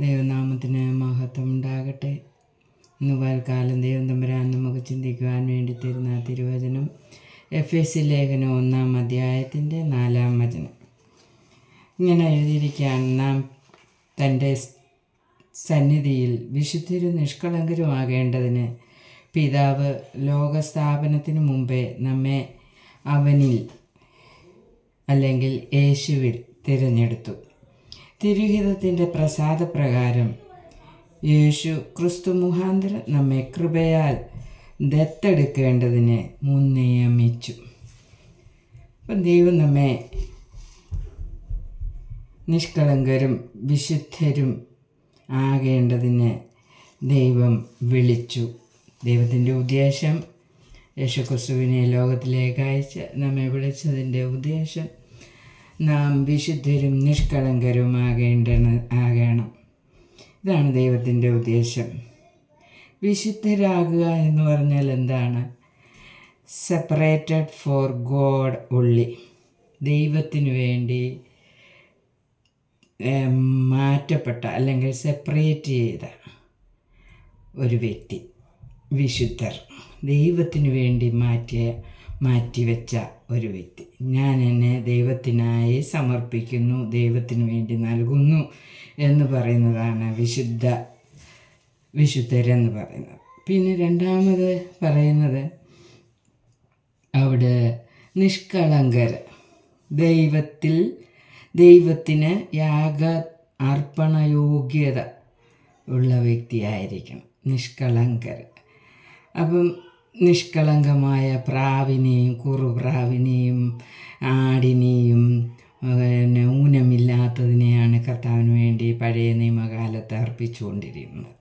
ദൈവനാമത്തിന് മഹത്വം ഉണ്ടാകട്ടെ. ഇന്ന് പൽക്കാലം ദൈവം തമ്പുരാൻ നമുക്ക് ചിന്തിക്കുവാൻ വേണ്ടി തരുന്ന തിരുവചനം എഫ് എസ് സി ലേഖനം ഒന്നാം അധ്യായത്തിന്റെ നാലാം വചനം. ഇങ്ങനെ എഴുതിയിരിക്കുകയാണ് നാം തന്റെ സന്നിധിയിൽ വിശുദ്ധരും നിഷ്കളങ്കരുമാകേണ്ടതിന് പിതാവ് ലോകസ്ഥാപനത്തിന് മുമ്പേ നമ്മെ അവനിൽ അല്ലെങ്കിൽ യേശുവിൽ തിരഞ്ഞെടുത്തു. തിരുഹിതത്തിന്റെ പ്രസാദപ്രകാരം യേശു ക്രിസ്തു മുഖാന്തരം നമ്മെ കൃപയാൽ ദത്തെടുക്കേണ്ടതിനെ മുൻനിയമിച്ചു അപ്പം ദൈവം നമ്മെ നിഷ്കളങ്കരും വിശുദ്ധരും ആകേണ്ടതിന് ദൈവം വിളിച്ചു. ദൈവത്തിന്റെ ഉദ്ദേശം യേശുക്രിസ്തുവിനെ ലോകത്തിലേക്ക് അയച്ച് നമ്മെ വിളിച്ചതിന്റെ ഉദ്ദേശം നാം വിശുദ്ധരും നിഷ്കളങ്കരുമാകേണ്ട ആകണം. ഇതാണ് ദൈവത്തിന്റെ ഉദ്ദേശം. വിശുദ്ധരാകുക എന്ന് പറഞ്ഞാൽ എന്താണ്? സെപ്പറേറ്റഡ് ഫോർ ഗോഡ് ഉള്ളി ദൈവത്തിനു വേണ്ടി മാറ്റപ്പെട്ട അല്ലെങ്കിൽ സെപ്പറേറ്റ് ചെയ്ത ഒരു വ്യക്തി വിശുദ്ധർ. ദൈവത്തിനു വേണ്ടി മാറ്റിയ മാറ്റിവെച്ച ഒരു വ്യക്തി. ഞാൻ എന്നെ ദൈവത്തിനായി സമർപ്പിക്കുന്നു ദൈവത്തിന് വേണ്ടി നൽകുന്നു എന്ന് പറയുന്നതാണ് വിശുദ്ധ വിശുദ്ധരെന്ന് പറയുന്നത്. പിന്നെ രണ്ടാമത് പറയുന്നത് അവിടെ നിഷ്കളങ്കർ. ദൈവത്തിൽ ദൈവത്തിന് യാഗ അർപ്പണയോഗ്യത ഉള്ള വ്യക്തിയായിരിക്കണം. നിഷ്കളങ്കർ. അപ്പം നിഷ്കളങ്കമായ പ്രാവിനെയും കുറുപ്രാവിനെയും ആടിനെയും പിന്നെ ഊനമില്ലാത്തതിനെയാണ് കർത്താവിന് വേണ്ടി പഴയ നിയമകാലത്ത് അർപ്പിച്ചുകൊണ്ടിരുന്നത്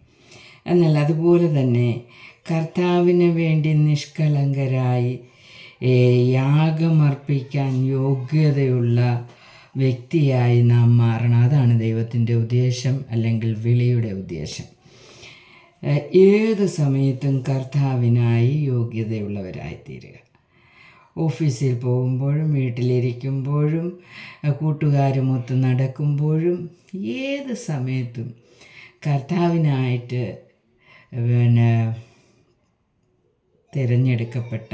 എന്നാൽ അതുപോലെ തന്നെ കർത്താവിന് വേണ്ടി നിഷ്കളങ്കരായി യാഗമർപ്പിക്കാൻ യോഗ്യതയുള്ള വ്യക്തിയായി നാം മാറണം. അതാണ് ദൈവത്തിന്റെ ഉദ്ദേശം അല്ലെങ്കിൽ വിളിയുടെ ഉദ്ദേശം. ഏത് സമയത്തും കർത്താവിനായി യോഗ്യതയുള്ളവരായിത്തീരുക. ഓഫീസിൽ പോകുമ്പോഴും വീട്ടിലിരിക്കുമ്പോഴും കൂട്ടുകാരുമൊത്ത് നടക്കുമ്പോഴും ഏത് സമയത്തും കർത്താവിനായിട്ട് പിന്നെ തിരഞ്ഞെടുക്കപ്പെട്ട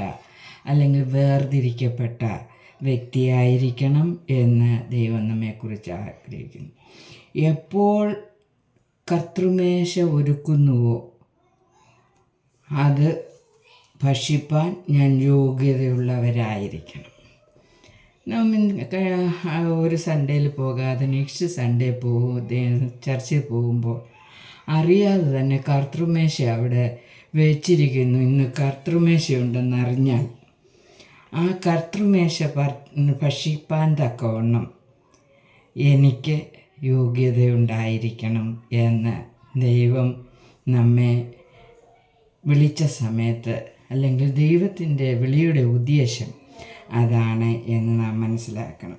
അല്ലെങ്കിൽ വേർതിരിക്കപ്പെട്ട വ്യക്തിയായിരിക്കണം എന്ന് ദൈവം നമ്മെക്കുറിച്ച് ആഗ്രഹിക്കുന്നു. എപ്പോൾ കർത്തൃമേശ ഒരുക്കുന്നുവോ അത് ഭക്ഷിപ്പാൻ ഞാൻ യോഗ്യതയുള്ളവരായിരിക്കണം. നാം ഒരു സൺഡേയിൽ പോകാതെ നെക്സ്റ്റ് സൺഡേ പോകും ചർച്ചിൽ പോകുമ്പോൾ അറിയാതെ തന്നെ കർത്തൃമേശ അവിടെ വെച്ചിരിക്കുന്നു. ഇന്ന് കർത്തൃമേശയുണ്ടെന്ന് അറിഞ്ഞാൽ ആ കർത്തൃമേശ ഭക്ഷിപ്പാൻ തക്കവണ്ണം എനിക്ക് യോഗ്യതയുണ്ടായിരിക്കണം എന്ന് ദൈവം നമ്മെ വിളിച്ച സമയത്ത് അല്ലെങ്കിൽ ദൈവത്തിന്റെ വിളിയുടെ ഉദ്ദേശം അതാണ് എന്ന് നാം മനസ്സിലാക്കണം.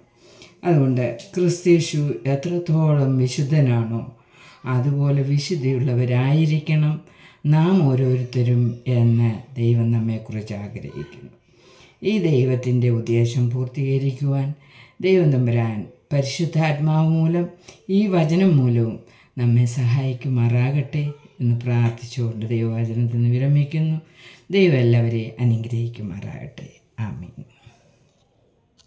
അതുകൊണ്ട് ക്രിസ്തീഷു എത്രത്തോളം വിശുദ്ധനാണോ അതുപോലെ വിശുദ്ധിയുള്ളവരായിരിക്കണം നാം ഓരോരുത്തരും എന്ന് ദൈവം നമ്മെക്കുറിച്ച് ആഗ്രഹിക്കുന്നു. ഈ ദൈവത്തിന്റെ ഉദ്ദേശം പൂർത്തീകരിക്കുവാൻ ദൈവം തമ്പുരാൻ പരിശുദ്ധാത്മാവ് മൂലം ഈ വചനം മൂലവും നമ്മെ സഹായിക്കുമാറാകട്ടെ എന്ന് പ്രാർത്ഥിച്ചുകൊണ്ട് ദൈവവചനത്തിൽ നിന്ന് വിരമിക്കുന്നു. ദൈവം എല്ലാവരെയും അനുഗ്രഹിക്കുമാറാകട്ടെ. ആമീൻ.